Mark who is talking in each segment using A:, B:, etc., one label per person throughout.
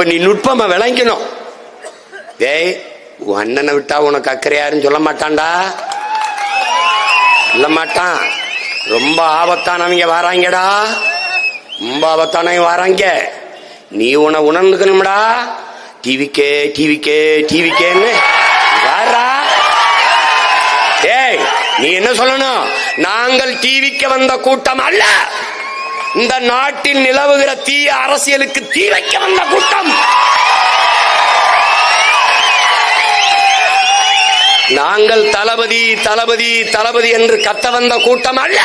A: அப்ப நீ நுட்பமா விளங்கணும் டேய் உன் அண்ணனை விட்டா உனக்கு அக்கறை யாருன்னு சொல்ல மாட்டான்டா. சொல்ல மாட்டான். ரொம்ப ஆபத்தானவங்க வராங்கடா. ரொம்ப ஆபத்தானவங்க வராங்க. நீ உன உணர்ந்துக்கணும்டா. டிவிக்கே டிவிக்கே டிவிக்கேன்னு. வாரா டேய் நீ என்ன சொல்லணும்? நாங்கள் டிவிக்கு வந்த கூட்டம் அல்ல. இந்த நாட்டில் நிலவுகிற தீய அரசியலுக்கு தீ வைக்க வந்த கூட்டம். நாங்கள் தளபதி தளபதி தளபதி என்று கத்த வந்த கூட்டம் அல்ல.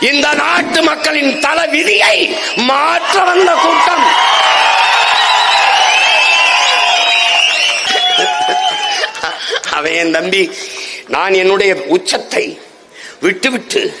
A: இந்த நாட்டு மக்களின் தல விதியை மாற்ற வந்த கூட்டம். அவன் என் தம்பி நான் என்னுடைய உச்சத்தை விட்டுவிட்டு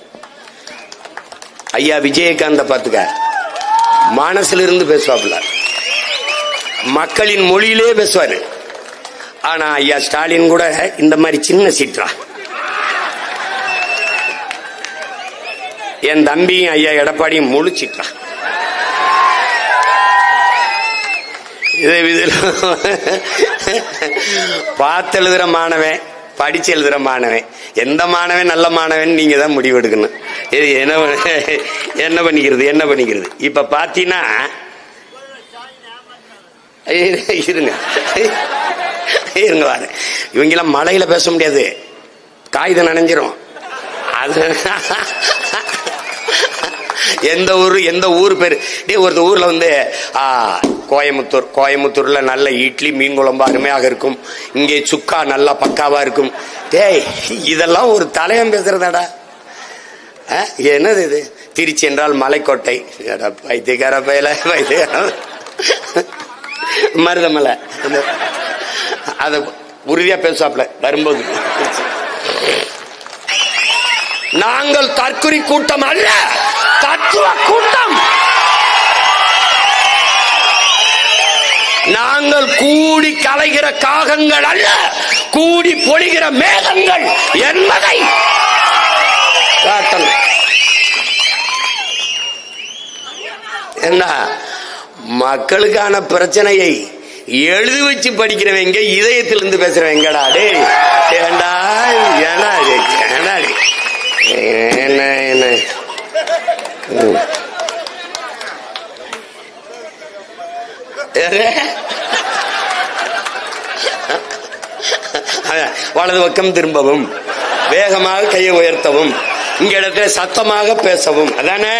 A: ஐயா விஜயகாந்த பாத்துக்க மனசுல இருந்து பேசுவாப்புல. மக்களின் மொழியிலே பேசுவாரு. ஆனா ஐயா ஸ்டாலின் கூட இந்த மாதிரி சின்ன சீற்றா. என் தம்பியும் ஐயா எடப்பாடியும் முழு சீற்றா. பார்த்து எழுதுற மாணவன் படிச்சு எழுதுற மாணவன். எந்த மாணவன் நல்ல மாணவன் நீங்க தான் முடிவெடுக்கணும் இது என்ன என்ன பண்ணிக்கிறது என்ன பண்ணிக்கிறது? இப்ப பாத்தீங்கன்னா இருங்க. இருங்க வாரு இவங்கெல்லாம் மழையில பேச முடியாது. காகிதம் நனைஞ்சிரும். அது எந்த ஊர் எந்த ஊர் பேர்? டே ஒரு ஊரில் வந்து ஆ, கோயமுத்தூர் கோயமுத்தூரில் நல்ல இட்லி மீன் குழம்பு அருமையாக இருக்கும். இங்கே சுக்கா நல்லா பக்காவாக இருக்கும். டேய் இதெல்லாம் ஒரு தலையம் பேசுறதாடா. ஆ, என்னது இது? திருச்சி என்றால் மலைக்கோட்டை. வைத்தியக்கார பயில பயல மருதமலை. அதை உறுதியாக பேசுவாப்ல வரும்போது. நாங்கள் தற்குறி கூட்டம் அல்ல. தத்துவ கூட்டம். நாங்கள் கூடி கலைகிற காகங்கள் அல்ல கூடி பொழிகிற மேகங்கள் என்பதை காட்டணும். என்ன? மக்களுக்கான பிரச்சனையை எழுதி வச்சு படிக்கிறவங்க இதயத்திலிருந்து பேசுறவங்கடா டேய். ஏண்டா ஏன்னா இது? ஏன்னா இது? என்ன என்ன ம். எது? அதான், வலது பக்கம் திரும்பவும். வேகமாக கையை உயர்த்தவும். இங்க இடத்துல சத்தமாக பேசவும். அதானே?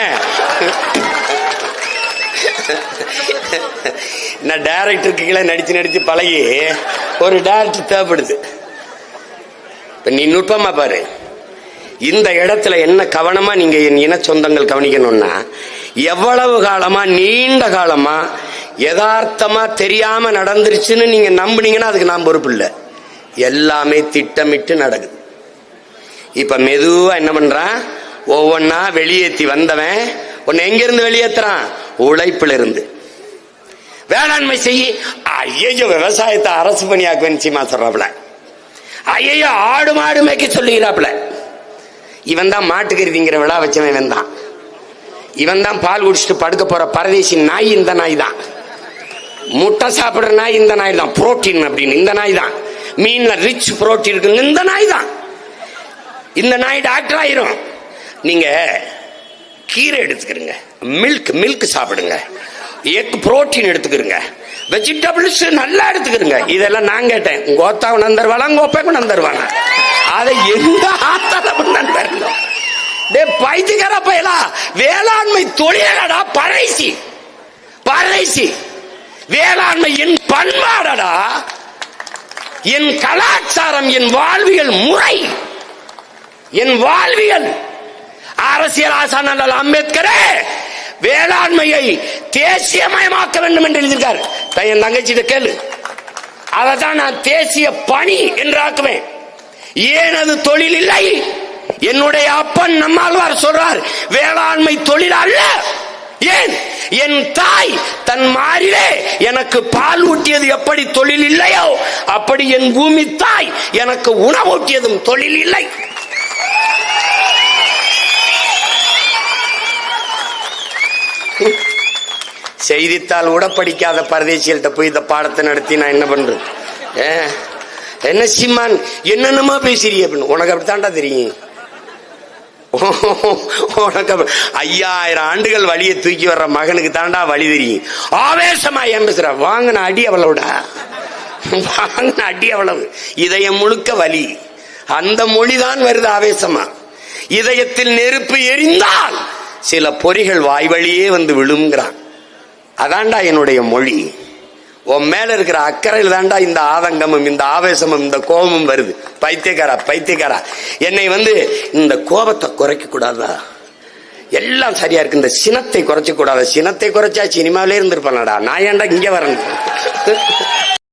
A: நான் டைரக்டருக்கு கீழே நடிச்சு நடிச்சு பழகி ஒரு டேரக்டர் தேவைப்படுது. இப்போ நீ நுட்பமா பாரு. இந்த இடத்துல என்ன கவனமா நீங்க என் இன சொந்தங்கள் கவனிக்கணும்னா எவ்வளவு காலமா நீண்ட காலமா யதார்த்தமா தெரியாம நடந்துருச்சுன்னு நீங்க நம்புனீங்கன்னா அதுக்கு நான் பொறுப்பு இல்லை. எல்லாமே திட்டமிட்டு நடக்குது. இப்ப மெதுவா என்ன பண்றான்? ஒவ்வொன்னா வெளியேத்தி வந்தவன் உன்னை எங்கிருந்து வெளியேற்றுறான் உழைப்பில் உழைப்புல இருந்து வேளாண்மை செய்ய ஐயோ விவசாயத்தை அரசு பணியாக்குவேன் நிச்சயமா சொல்றாப்புல. ஐயோ ஆடு மாடு மேய்க்க சொல்லுகிறாப்புல. இவன் தான் மாட்டுக்கருதிங்கிற விழா வச்சவன் இவன் தான் இவன் தான் பால் குடிச்சிட்டு படுக்க போற பரதேசி நாய் இந்த நாய் தான். முட்டை சாப்பிடுற நாய் இந்த நாய் தான் புரோட்டீன் அப்படின்னு இந்த நாய் தான் மீன்ல ரிச் புரோட்டீன் இருக்கு இந்த நாய் தான் இந்த நாய் டாக்டர் ஆயிரும். நீங்க கீரை எடுத்துக்கிறீங்க மில்க் மில்க் சாப்பிடுங்க. எக் புரோட்டீன் எடுத்துக்கிறீங்க வெஜிடபிள்ஸ் நல்லா எடுத்துக்கிறீங்க இதெல்லாம் நான் கேட்டேன். உங்க ஓத்தா உணர்ந்தருவானா உங்க ஒப்பை உணர்ந்தருவானா அதை எந்த ஆத்தால உணர்ந்தருங்க டே பைத்தியக்கார பையலா. வேளாண்மை தொழிலடா பறைசி பறைசி வேளாண்மையின் பண்பாடடா. என் கலாச்சாரம் என் வாழ்வியல் முறை. என் வாழ்வியல். அரசியல் ஆசான அம்பேத்கரே வேளாண்மையை தேசியமயமாக்க வேண்டும் என்று எழுதியிருக்கார். என் தங்கச்சிட்ட கேளு. அதை தான் நான் தேசிய பணி என்று ஆக்குவேன். ஏன் அது தொழில் இல்லை? என்னுடைய அப்பன் நம்மாழ்வார் சொல்றார் வேளாண்மை தொழில் அல்ல. ஏன்? என் தாய் தன் மாறிலே எனக்கு பால் ஊட்டியது எப்படி தொழில் இல்லையோ அப்படி என் பூமி தாய் எனக்கு உணவூட்டியதும் தொழில் இல்லை. செய்தித்தாள் கூட படிக்காத பரதேசிகள்கிட்ட போய் இந்த பாடத்தை நடத்தி நான் என்ன பண்றது? என்ன சிம்மான் என்னென்னமா பேசுறீங்க அப்படின்னு. உனக்கு அப்படித்தான்டா தெரியும். உனக்கு ஐயாயிரம் ஆண்டுகள் வழியை தூக்கி வர்ற மகனுக்கு தாண்டா வழி தெரியும். ஆவேசமா ஏன் வாங்கின அடி அவ்வளவுடா. வாங்கின அடி அவ்வளவு. இதயம் முழுக்க வலி. அந்த மொழிதான் வருது ஆவேசமா. இதயத்தில் நெருப்பு எரிந்தால் சில பொறிகள் வாய் வழியே வந்து விழுங்கிறான் அதான்டா என்னுடைய மொழி. உன் மேல இருக்கிற அக்கறையில் தான்டா இந்த ஆதங்கமும் இந்த ஆவேசமும் இந்த கோபமும் வருது. பைத்தியக்காரா பைத்தியக்காரா. என்னை வந்து இந்த கோபத்தை குறைக்க கூடாதா எல்லாம் சரியா இருக்கு. இந்த சினத்தை குறைச்ச கூடாதா சினத்தை குறைச்சா சினிமாவிலே இருந்திருப்பானடா. நான் ஏன்டா இங்க வரேன்?